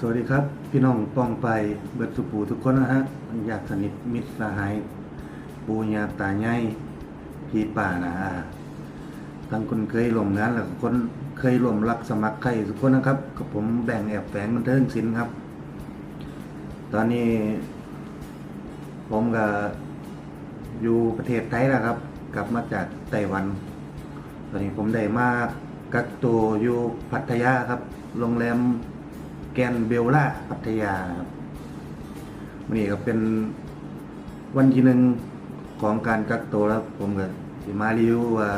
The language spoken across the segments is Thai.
สวัสดีครับ พี่น้องป้องไปเบิดสุปูทุกคนนะฮะอยากสนิทมิตรสหาย ปูญาตาใหญ่พี่ป่านะอาทั้งคนเคยร่วมงานแล้วก็คนเคยร่วมรักสมัครใครทุกคนนะครับกับผมแบ่งแอบแฝงบันเทิงศิลป์ครับ ตอนนี้ ผมก็อยู่ประเทศไทยแล้วครับ กลับมาจากไต้หวัน ตอนนี้ผมได้มากักตัวอยู่พัทยาครับ โรงแรม แกนเบลล่าพัทยาครับวันนี้ก็เป็นวันที่หนึ่งของการกักตัวแล้วผมก็สิมารีวิวว่า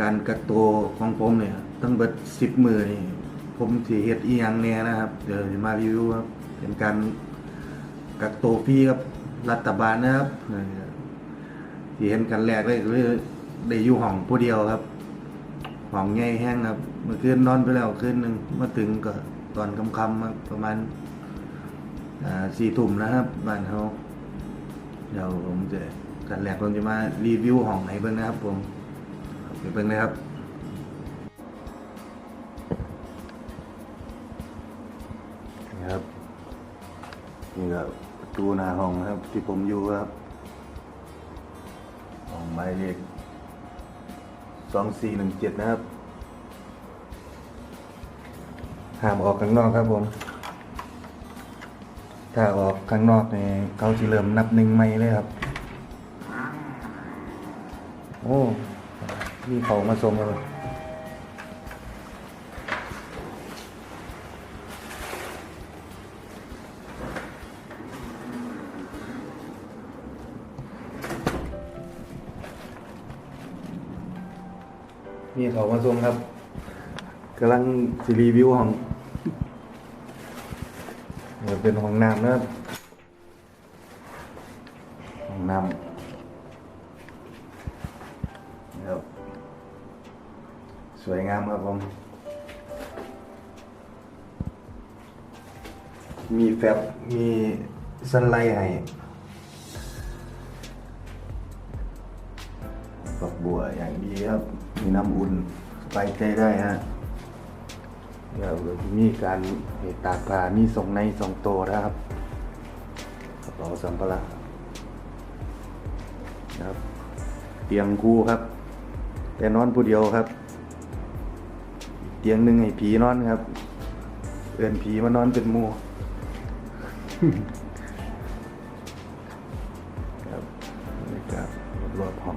การกักตัวของผมเนี่ยตั้งเบิดสิบมือนี่ผมสิเฮ็ดอีหยังแน่นะครับ เดี๋ยวสิมารีวิวครับเป็นการกักตัวฟรีกับรัฐบาลนะครับที่เห็นกันแรกเลยคือได้อยู่ห้องผู้เดียวครับห้องใหญ่แห้งครับ เมื่อคืนนอนไปแล้วคืนหนึ่งมาถึงก็ ตอนค่ำๆประมาณสี่ทุ่มนะครับบ้านเขาเดี๋ยวผมจะกันแรกผมจะมารีวิวห้องไหนเบิ่งนะครับผมไปเบิ่งเลยครับนี่ครับนี่ก็ประตูหน้าห้องครับ ที่ผมอยู่ครับห้องหมายเลขสองสี่หนึ่งเจ็ดนะครับ ห้ามออกข้างนอกครับผม ถ้าออกข้างนอกเนี่ยเขาจะเริ่มนับหนึ่งไม่เลยครับ โอ้ มีเขามาส่งแล้วมีเขามาส่งครับกำลังสิรีวิวห้อง เป็นห้องน้ำนะครับห้องน้ำเดี๋ยวสวยงามครับผม มีแฟบมีสันไลท์ให้ฝักบัวอย่างดีครับ มีน้ำอุ่นสบายใจได้ฮะ เดี๋ยวมีการเหตุตากผ้ามีส่งในส่งโตนะครับกระเป๋าสัมภาระนะครับ เตียงคู่ครับแต่นอนผู้เดียวครับ เตียงหนึ่งให้ผีนอนครับ เอื่นผีมานอนเป็นมูครับบรรยากาศรอบห้อง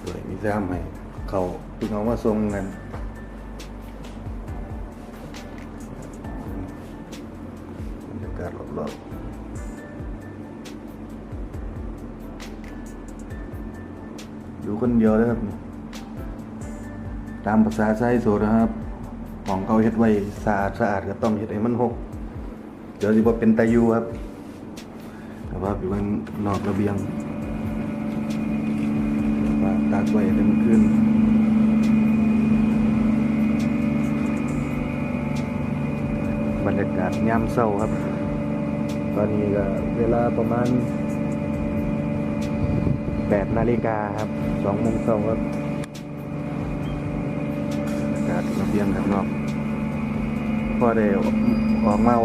สวยมีแซมให้ เขาเพิ่งเอามาทรงกันบรรยากาศรอบๆอยู่คนเดียวเลยครับ ตามภาษาไซโซนะครับ ของเขาเฮ็ดไว้สะอาดสะอาดก็ต้องเฮ็ดให้มันหก เดี๋ยวสิบ่เป็นตายูครับ แต่ว่าอยู่กันนอกระเบียงว่าตากไว้เต็มขึ้น บรรยากาศยามเศร้าครับ ตอนนี้ก็เวลาประมาณ8นาฬิกาครับ2โมงเช้าครับอากาศระเบียงข้างนอกพอได้ออกมาเอา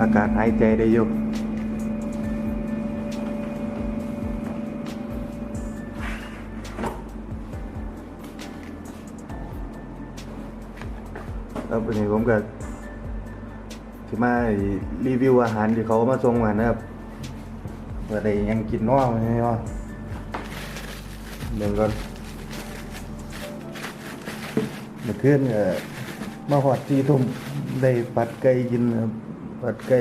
อากาศหายใจได้อยู่แล้ววันนี้ผมก็ ที่มารีวิวอาหารที่เขามาส่งมานะครับว่าได้ยังกินน้อใช่ไหมวะเดี๋ยวก่อนเมื่อคืนก็มาหอดจีทุ่มได้ผัดไก่กินครับผัดไก่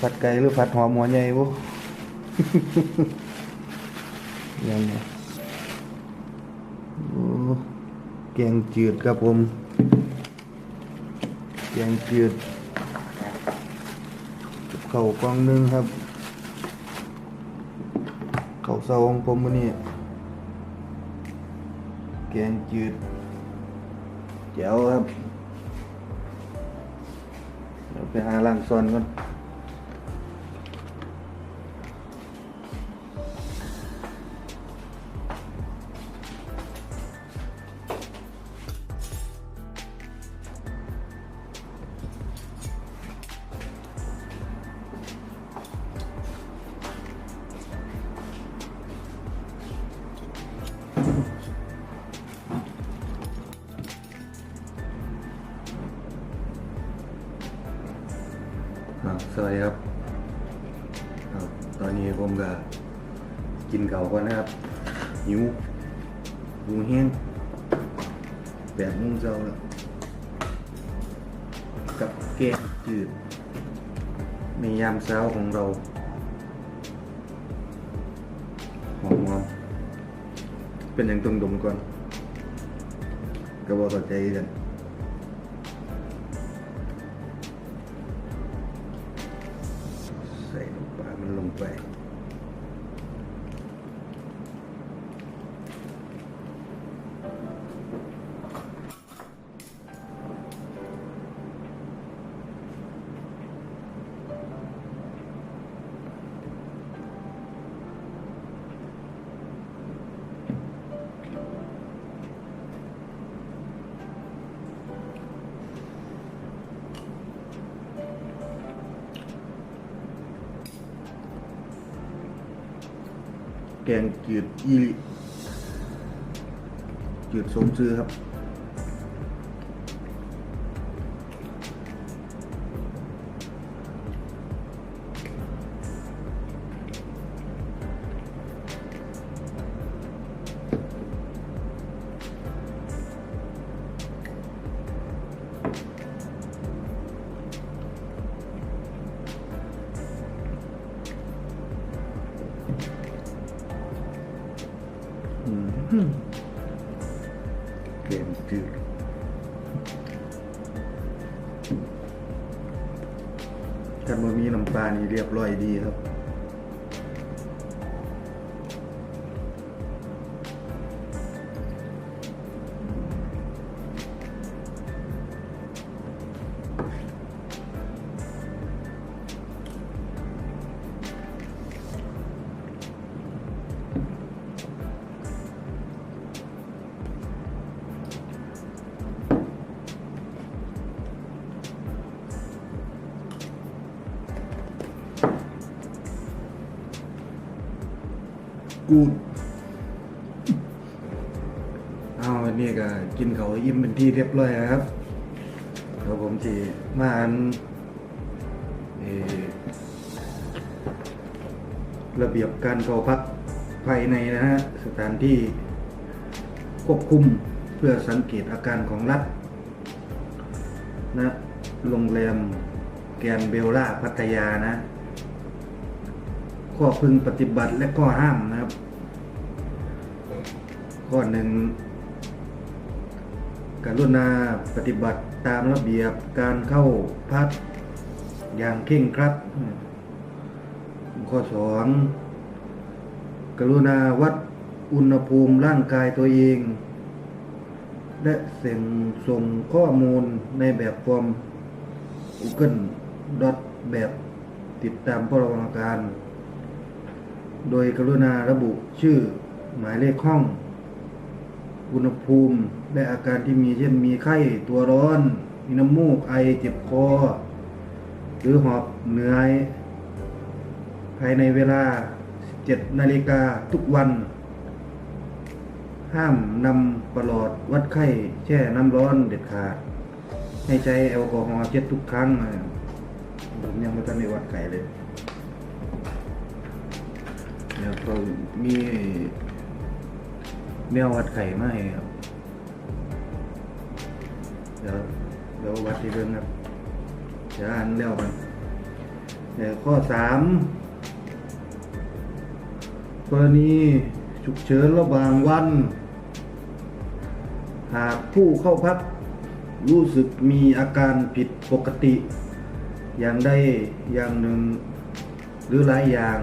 ผัดไก่หรือผัดหอมหัวใหญ่บุ ยังไงโอ้แกงจืดครับผม แกงจืดเข่ากองหนึงครับ เข่าวเสาของผมวันนี้แกงจืดแจ๋วครับเดี๋ยวไปหาล่างซอนก่อน สวัสดีครับครับ ตอนนี้ผมก็กินเก่าก่อนนะครับหิวหิวแห้งแปดโมงเช้าแล้วกับแกงจืดในยามเช้าของเราหอมๆเป็นอย่างตรงดมก่อน ก็บอกต่อใจกัน งจืดอีจืดสมซื้อครับ กูดเอาวันนี้ก็กินเขาอิ่มเป็นที่เรียบร้อยครับเดี๋ยวผมจะมาอันเอระเบียบการเข้าพักภายในนะฮะสถานที่ควบคุมเพื่อสังเกตอาการของรัฐนะโรงแรมแกนเบลล่าพัทยานะข้อพึงปฏิบัติและข้อห้ามนะ ครับข้อหนึ่งกรุณาปฏิบัติตามระเบียบการเข้าพักอย่างเคร่งครัด ข้อสองกรุณาวัดอุณหภูมิร่างกายตัวเอง และเส่งส่งข้อมูลในแบบฟอร์ม Google ดอทแบบติดตามเฝ้าระวังการ โดยกรุณาระบุชื่อหมายเลขห้อง อุณหภูมิและอาการที่มีเช่นมีไข้ตัวร้อน มีน้ำมูกไอเจ็บคอ หรือหอบเหนื่อย ภายในเวลา 17 นาฬิกาทุกวัน ห้ามนำประหลอดวัดไข้แช่น้ำร้อนเด็ดขาด ให้ใช้แอลกอฮอล์เช็ดทุกครั้งนะผมยังไม่ทันได้วัดไข้เลยแล้วก็มี แมววัดไข่มาให้ครับเดี๋ยวเดี๋ยววัดที่เบิ่งครับเดี๋ยวอ่านแล้วกันเดี๋ยวข้อสามกรณีฉุกเฉินระหว่างวัน หากผู้เข้าพักรู้สึกมีอาการผิดปกติ อย่างใดอย่างหนึ่งหรือหลายอย่าง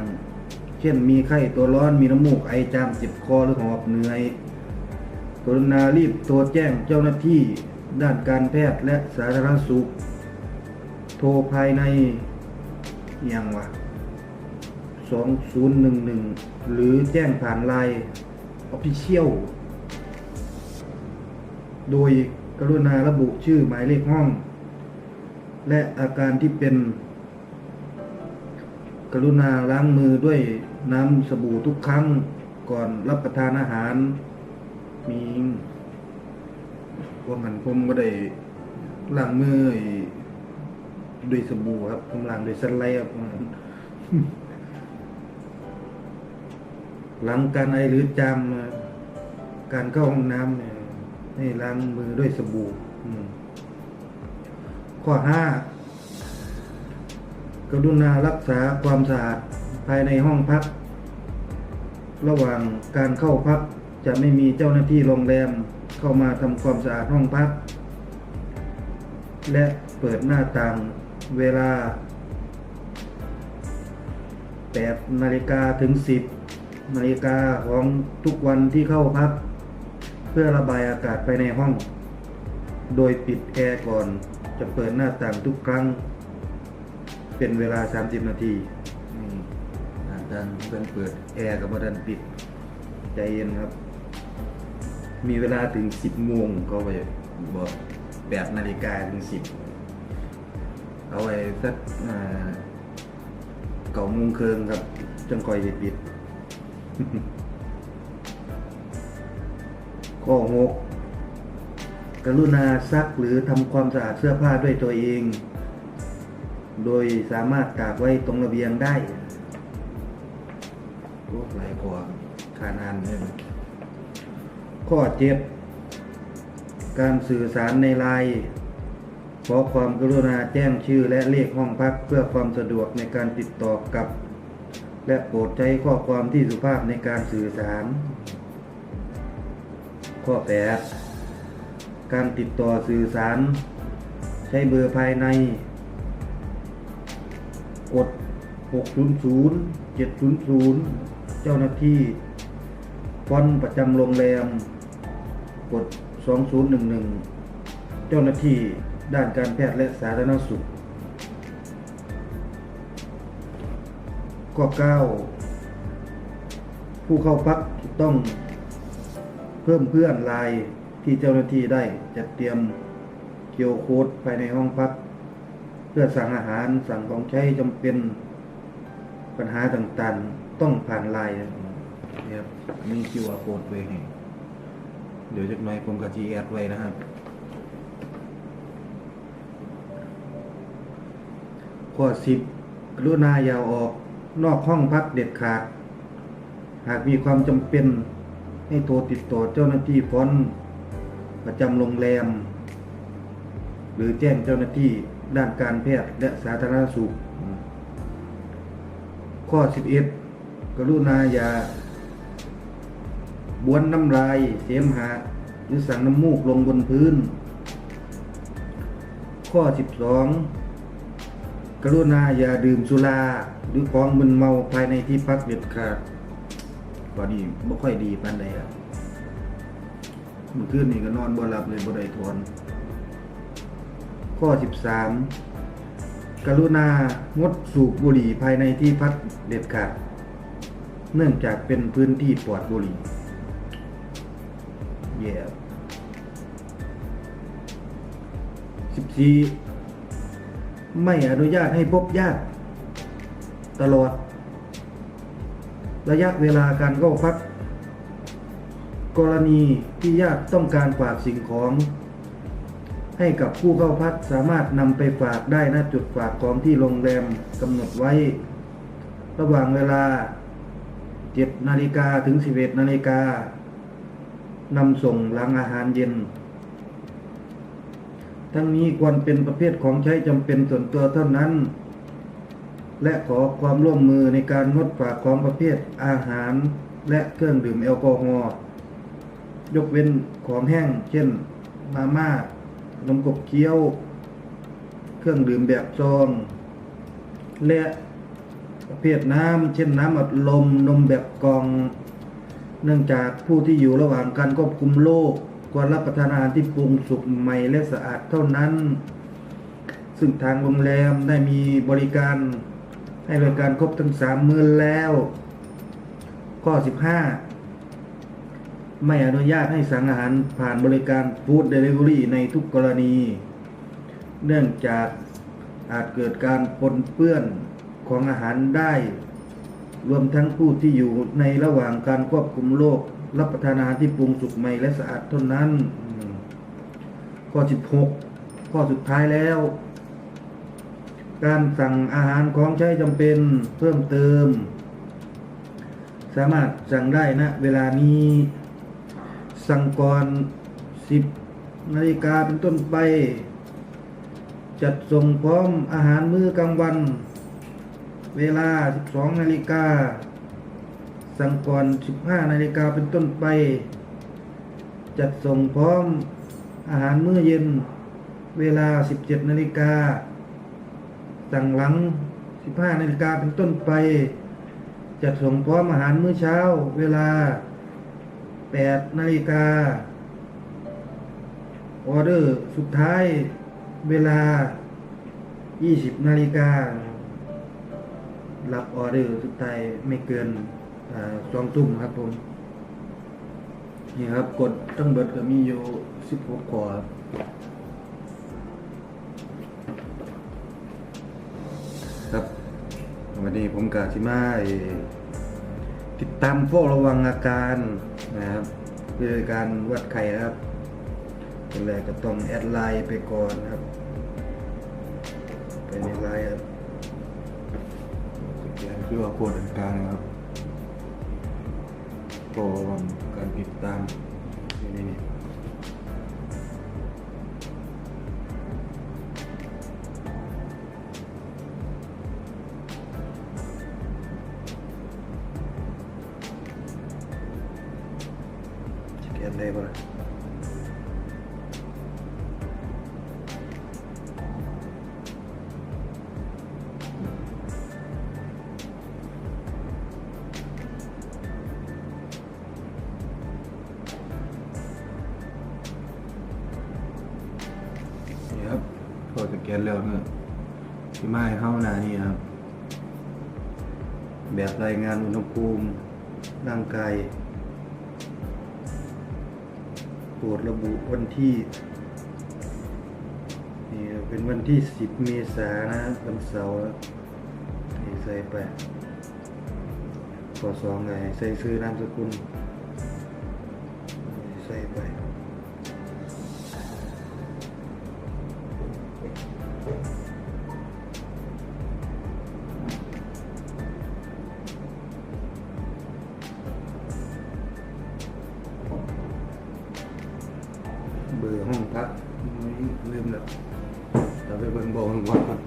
เช่นมีไข้ตัวร้อนมีน้ำมูกไอจามเจ็บคอหรือหอบเหนื่อยกรุณารีบโทรแจ้งเจ้าหน้าที่ด้านการแพทย์และสาธารณสุข โทรภายในอหย่างวะ2011 หรือแจ้งผ่านไลน์ออฟฟิเชียลโดยกรุณาระบุชื่อหมายเลขห้อง และอาการที่เป็น กรุณาล้างมือด้วยน้ำสบู่ทุกครั้งก่อนรับประทานอาหาร มีพวกมันผมก็ได้ล้างมือด้วยสบู่ครับผมล้างด้วยสไลด์ครับหลังการไอหรือจามการเข้าห้องน้ำเนี่ยให้ล้างมือด้วยสบู่ข้อห้า กรุณารักษาความสะอาดภายในห้องพัก ระหว่างการเข้าพักจะไม่มีเจ้าหน้าที่โรงแรมเข้ามาทำความสะอาดห้องพัก และเปิดหน้าต่างเวลา8นาฬิกาถึง 10นาฬิกาของทุกวันที่เข้าพัก เพื่อระบายอากาศภายในห้อง โดยปิดแอร์ก่อนจะเปิดหน้าต่างทุกครั้ง เป็นเวลา 30 นาทีอืมหน้าต่างเพื่อนเปิดแอร์กับบัดันปิด ใจเย็นครับ มีเวลาถึง 10โมงเขาไปบอก8นาฬิกาถึง 10 เอาไว้สักอ่าเก่าโมงคืนครับจังคอยสิปิด ข้อหกกรุณาซักหรือทำความสะอาดเสื้อผ้าด้วยตัวเอง โดยสามารถตากไว้ตรงระเบียงได้โอ้หลายข้อขานานเลยข้อเจ็ดการสื่อสารในไลน์ขอความกรุณาแจ้งชื่อและเลขห้องพักเพื่อความสะดวกในการติดต่อกับ และโปรดใช้ข้อความที่สุภาพในการสื่อสาร ข้อ 8 การติดต่อสื่อสาร ใช้เบอร์ภายใน กด 600 700 เจ้าหน้าที่ ฟอนต์ประจำโรงแรม กด 2011 เจ้าหน้าที่ด้านการแพทย์และสาธารณสุข ข้อ 9 ผู้เข้าพักต้องเพิ่มเพื่อนไลน์ที่เจ้าหน้าที่ได้จัดเตรียมเคียวโค้ดภายในห้องพัก เพื่อสั่งอาหารสั่งของใช้จำเป็นปัญหาต่างๆ ต้องผ่านไลน์เนี่ยครับมี QR โค้ดไว้ให้เดี๋ยวจักหน่อยผมกับ G แอดไว้นะครับ ข้อ10กรุณาอย่าออกนอกห้องพักเด็ดขาด หากมีความจำเป็นให้โทรติดต่อเจ้าหน้าที่ฟอนประจำโรงแรม หรือแจ้งเจ้าหน้าที่ ด้านการแพทย์และสาธารณสุข ข้อ 11 กรุณาอย่าบ้วนน้ำลาย เสมหะหรือสั่งน้ำมูกลงบนพื้น ข้อ 12 กรุณาอย่าดื่มสุราหรือของมึนเมาภายในที่พักเด็ดขาดก็ดีบ่ค่อยดีปานใดอะเมื่อคืนนี่ก็นอนบ่หลับเลยบ่ได้ทน ข้อ 13 กรุณางดสูบบุหรี่ภายในที่พักเด็ดขาด เนื่องจากเป็นพื้นที่ปลอดบุหรี่เย่สิบสี่ไม่อนุญาตให้พบญาติตลอด ระยะเวลาการเข้าพัก กรณีที่ญาติต้องการฝากสิ่งของ ให้กับผู้เข้าพักสามารถนำไปฝากได้ณจุดฝากของที่โรงแรมกำหนดไว้ ระหว่างเวลา 7 นาฬิกาถึง 11 นาฬิกานำส่งหลังอาหารเย็น ทั้งนี้ควรเป็นประเภทของใช้จำเป็นส่วนตัวเท่านั้น และขอความร่วมมือในการงดฝากของประเภทอาหารและเครื่องดื่มแอลกอฮอล์ยกเว้นของแห้งเช่นมาม่า นมกบเคี้ยว เครื่องดื่มแบบซอง และประเภทน้ำเช่นน้ำอัดลมนมแบบกล่อง เนื่องจากผู้ที่อยู่ระหว่างการควบคุมโรคควรรับประทานอาหารที่ปรุงสุกใหม่และสะอาดเท่านั้น ซึ่งทางโรงแรมได้มีบริการให้บริการครบทั้งสามมื้อแล้ว ข้อ 15 ไม่อนุญาตให้สั่งอาหารผ่านบริการฟู้ดเดลิเวอรี่ในทุกกรณี เนื่องจากอาจเกิดการปนเปื้อนของอาหารได้ รวมทั้งผู้ที่อยู่ในระหว่างการควบคุมโรครับประทานอาหารที่ปรุงสุกใหม่และสะอาดเท่านั้น ข้อ 16 ข้อสุดท้ายแล้ว การสั่งอาหารของใช้จำเป็นเพิ่มเติม สามารถสั่งได้นะเวลานี้ สั่งก่อน 10 นาฬิกาเป็นต้นไป จัดส่งพร้อมอาหารมื้อกลางวัน เวลา 12 นาฬิกา สั่งก่อน 15 นาฬิกาเป็นต้นไป จัดส่งพร้อมอาหารมื้อเย็น เวลา 17 นาฬิกา สั่งหลัง 15 นาฬิกาเป็นต้นไป จัดส่งพร้อมอาหารมื้อเช้า เวลา 8นาฬิกา ออเดอร์สุดท้ายเวลา 20นาฬิกา รับออเดอร์สุดท้ายไม่เกินสองทุ่มครับผม นี่ครับกดทั้งเบิดก็มีอยู่ 16ขอรับครับวันนี้ผมกาชิมาไอ้ ติดตามเฝ้าระวังอาการนะครับเพื่อการวัดไข้ครับเป็นแรกก็ต้องแอดไลน์ไปก่อนครับไปในไลน์ครับสแกนคือว่าโค้ดต่างๆนะครับเฝ้าระวังการติดตามนี่นี่ ที่มาให้เข้าหนานี่ครับ แบบรายงานอุณหภูมิร่างกายโปรดระบุวันที่นี่เป็นวันที่ 10 เมษายนนะวันเสาร์ใส่ไปข้อสองไงใส่ซื้อนามสกุล ไปเบิ่งบอกห้องพักก่อน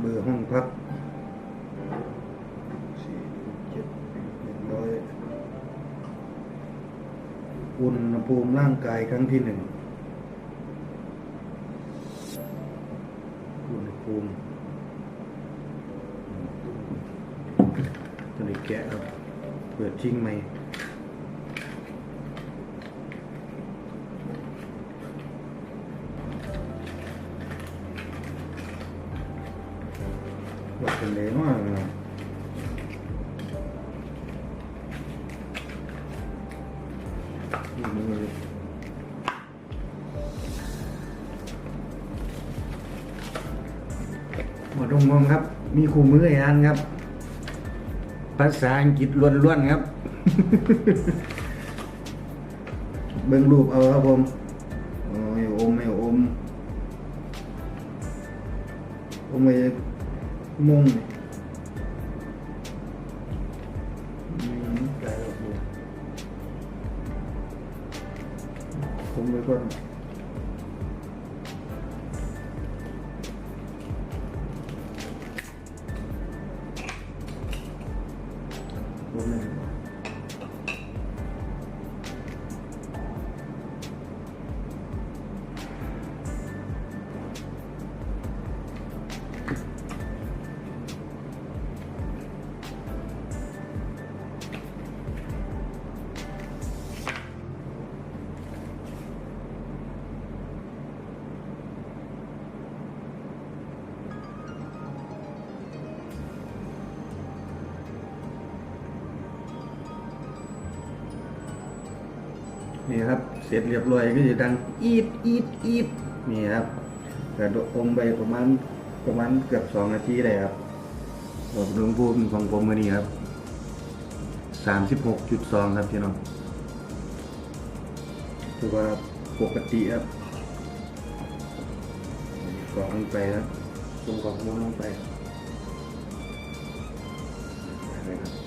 เบอร์ห้องพักสี่เจ็ดหนึ่งร้อยอุณหภูมิร่างกายครั้งที่หนึ่ง เปิงไหม ว่าเป็นเลยมากเลยนี่มือหมดงงครับ มีคู่มือให้อ่านครับ ภาษาอังกฤษล้วนๆครับ เบิ่งรูปเอาครับผมโอ้ยอมไม่อมอมไม่มงนี่อืมไกลแล้วผมผมไปก่อนผมไม่นี่ เสร็จเรียบร้อยก็จะดังอีดอีดอีดนี่ครับกระดดอมไปประมาณประมาณเกือบสองนาทีเลยครับผมหลวงพูดของผมมือนี้ครับสามสิบหกจุดสองครับพี่น้องถือว่าปกติครับกรอกลงไปครับส่งกรอกม้วนลงไปอะครับ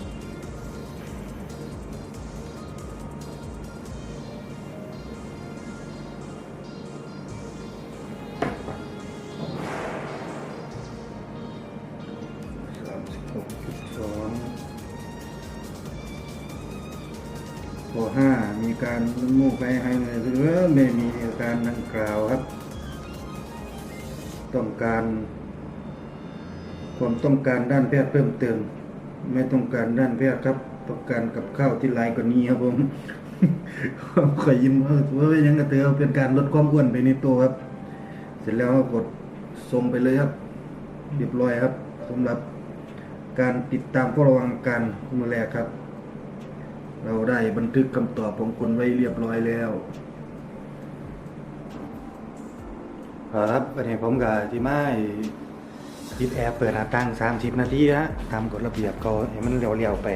ไปให้ในหรือไม่มีอาการดังกล่าวครับ ต้องการความต้องการด้านแพทย์เพิ่มเติม ไม่ต้องการด้านแพทย์ครับ ต้องการกับข้าวที่หลายกว่านี้ครับผมขอยยิ้มเออว่าเป็นหยังกระเตือเป็นการลดความอ้วนไปในตัวครับ เสร็จแล้วก็กดส่งไปเลยครับเรียบร้อยครับสำหรับการติดตามเฝ้าระวังการมือแรกครับ เราได้บันทึกคำตอบของคุณไว้เรียบร้อยแล้ว ครับวันนี้ผมกับที่ไม่ปิดแอร์เปิดหน้าต่างสามสิบนาทีฮะตามกฎระเบียบเขาให้มันเร็วๆไป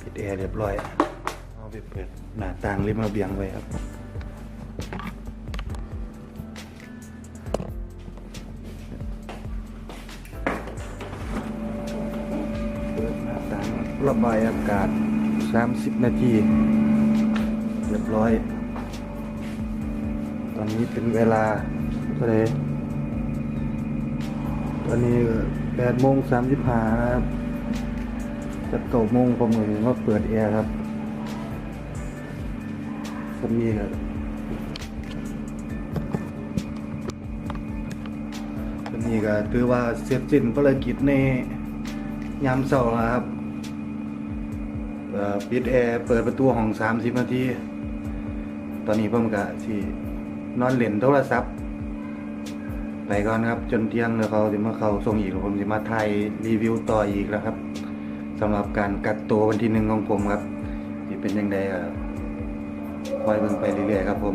ปิดแอร์เรียบร้อย เอาไปเปิดหน้าต่างริมระเบียงไว้ครับ ระบายอากาศ 30 นาที เรียบร้อย ตอนนี้เป็นเวลาเท่าไหร่ตอนนี้8โมง35นะครับจะโตโมงประเมินว่าเปิดแอร์ครับสมีครับสมีก็ถือว่าเสร็จสิ้นภารกิจในยามเสาร์นะครับ ปิดแอร์เปิดประตูห้องสามสิบนาที ตอนนี้ผมกะที่นอนเล่นโทรศัพท์ไปก่อนครับจนเที่ยงแล้วเขาจะมาเข้าส่งอีกผมจะมาไทยรีวิวต่ออีกแล้วครับสำหรับการกักตัววันที่หนึ่งของผมครับที่เป็นยังไงคอยเบิ่งไปเรื่อยๆครับผม